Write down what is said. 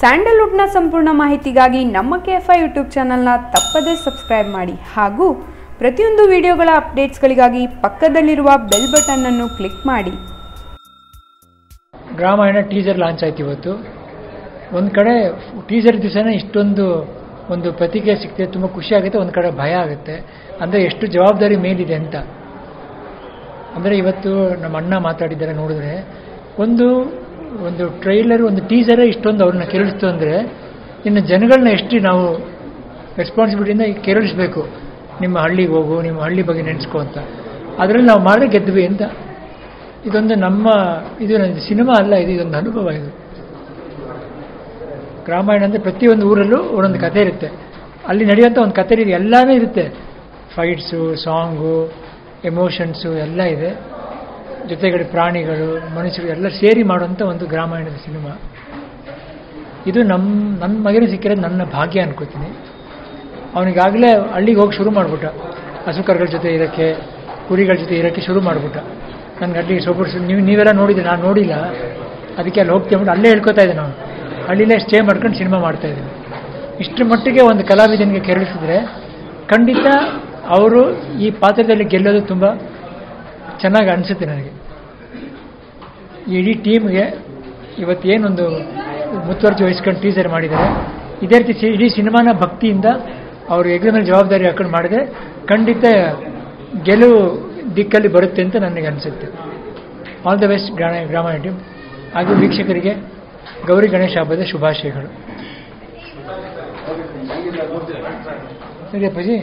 ಸ್ಯಾಂಡಲ್ವುಡ್ನ ಸಂಪೂರ್ಣ ಮಾಹಿತಿಗಾಗಿ ನಮ್ಮ ಕೆ ಎಫ್ ಐ ಯೂಟ್ಯೂಬ್ ಚಾನಲ್ನ ತಪ್ಪದೇ ಸಬ್ಸ್ಕ್ರೈಬ್ ಮಾಡಿ ಹಾಗೂ ಪ್ರತಿಯೊಂದು ವಿಡಿಯೋಗಳ ಅಪ್ಡೇಟ್ಸ್ಗಳಿಗಾಗಿ ಪಕ್ಕದಲ್ಲಿರುವ ಬೆಲ್ ಬಟನ್ ಅನ್ನು ಕ್ಲಿಕ್ ಮಾಡಿ. ರಾಮಾಯಣ ಟೀಸರ್ ಲಾಂಚ್ ಆಯ್ತು ಇವತ್ತು. ಒಂದು ಕಡೆ ಟೀಸರ್ ದಿವಸನೇ ಇಷ್ಟೊಂದು ಒಂದು ಪ್ರತಿಕ್ರಿಯೆ ಸಿಗ್ತದೆ ತುಂಬ ಖುಷಿ ಆಗುತ್ತೆ, ಒಂದು ಕಡೆ ಭಯ ಆಗುತ್ತೆ. ಅಂದರೆ ಎಷ್ಟು ಜವಾಬ್ದಾರಿ ಮೇಲಿದೆ ಅಂತ. ಅಂದರೆ ಇವತ್ತು ನಮ್ಮ ಅಣ್ಣ ಮಾತಾಡಿದ್ದಾರೆ ನೋಡಿದ್ರೆ, ಒಂದು ಒಂದು ಟ್ರೈಲರ್, ಒಂದು ಟೀಸರೇ ಇಷ್ಟೊಂದು ಅವ್ರನ್ನ ಕೆರಳಿಸ್ತು ಅಂದರೆ ಇನ್ನು ಜನಗಳನ್ನ ಎಷ್ಟು ನಾವು ರೆಸ್ಪಾನ್ಸಿಬಿಲಿಟಿಯಿಂದ ಕೆರಳಿಸ್ಬೇಕು. ನಿಮ್ಮ ಹಳ್ಳಿಗೆ ಹೋಗು, ನಿಮ್ಮ ಹಳ್ಳಿ ಬಗ್ಗೆ ನೆನೆಸ್ಕೊ ಅಂತ. ಅದರಲ್ಲಿ ನಾವು ಮಾಡಿದ್ರೆ ಗೆದ್ವಿ ಅಂತ. ಇದೊಂದು ನಮ್ಮ, ಇದು ನನ್ನ ಸಿನಿಮಾ ಅಲ್ಲ, ಇದು ಇದೊಂದು ಅನುಭವ ಇದು. ರಾಮಾಯಣ ಅಂದರೆ ಪ್ರತಿಯೊಂದು ಊರಲ್ಲೂ ಒಂದೊಂದು ಕಥೆ ಇರುತ್ತೆ. ಅಲ್ಲಿ ನಡೆಯುವಂಥ ಒಂದು ಕಥೆ ಇದೆ, ಎಲ್ಲನೂ ಇರುತ್ತೆ. ಫೈಟ್ಸು ಸಾಂಗು ಎಮೋಷನ್ಸು ಎಲ್ಲ ಇದೆ. ಜೊತೆಗಡೆ ಪ್ರಾಣಿಗಳು, ಮನುಷ್ಯರು ಎಲ್ಲ ಸೇರಿ ಮಾಡುವಂಥ ಒಂದು ಗ್ರಾಮಾಯಣದ ಸಿನಿಮಾ. ಇದು ನಮ್ಮ ನನ್ನ ಮಗನಿಗೆ ಸಿಕ್ಕಿರೋದು ನನ್ನ ಭಾಗ್ಯ ಅನ್ಕೋತೀನಿ. ಅವನಿಗಾಗಲೇ ಹಳ್ಳಿಗೆ ಹೋಗಿ ಶುರು ಮಾಡಿಬಿಟ್ಟ. ಹಸುಕರ್ಗಳ ಜೊತೆ ಇರೋಕ್ಕೆ ಕುರಿಗಳ ಜೊತೆ ಇರೋಕ್ಕೆ ಶುರು ಮಾಡಿಬಿಟ್ಟ. ನನಗೆ ಹಳ್ಳಿಗೆ ಸೊಗಡು ನೀವು, ನೀವೆಲ್ಲ ನೋಡಿದ್ರಿ ನಾನು ನೋಡಿಲ್ಲ. ಅದಕ್ಕೆ ಅಲ್ಲಿ ಹೋಗ್ತೀವಿ ಅಲ್ಲೇ ಹೇಳ್ಕೊತಾ ಇದ್ದೆ ನಾನು. ಹಳ್ಳಿಲೇ ಸ್ಟೇ ಮಾಡ್ಕೊಂಡು ಸಿನಿಮಾ ಮಾಡ್ತಾ ಇದ್ದೀನಿ. ಇಷ್ಟರ ಮಟ್ಟಿಗೆ ಒಂದು ಕಲಾವಿದನಿಗೆ ಕೆರಳಿಸಿದ್ರೆ ಖಂಡಿತ ಅವರು ಈ ಪಾತ್ರದಲ್ಲಿ ಗೆಲ್ಲೋದು ತುಂಬ ಚೆನ್ನಾಗಿ ಅನಿಸುತ್ತೆ ನನಗೆ. ಇಡೀ ಟೀಮ್ಗೆ ಇವತ್ತೇನೊಂದು ಮುತುವರ್ಜಿ ವಹಿಸ್ಕೊಂಡು ಟೀಸರ್ ಮಾಡಿದ್ದಾರೆ. ಇದೇ ರೀತಿ ಇಡೀ ಸಿನಿಮಾನ ಭಕ್ತಿಯಿಂದ ಅವರು ಎಗ್ರಿ ಮೇಲೆ ಜವಾಬ್ದಾರಿ ಹಾಕೊಂಡು ಮಾಡಿದೆ ಖಂಡಿತ ಗೆಲುವು ದಿಕ್ಕಲ್ಲಿ ಬರುತ್ತೆ ಅಂತ ನನಗೆ ಅನಿಸುತ್ತೆ. ಆಲ್ ದ ಬೆಸ್ಟ್ ಗ್ರಾಮ ಗ್ರಾಮ ಟೀಮ್ ಹಾಗೂ ವೀಕ್ಷಕರಿಗೆ ಗೌರಿ ಗಣೇಶ ಹಬ್ಬದ ಶುಭಾಶಯಗಳು. ಸರಿ ಅಪ್ಪಾಜಿ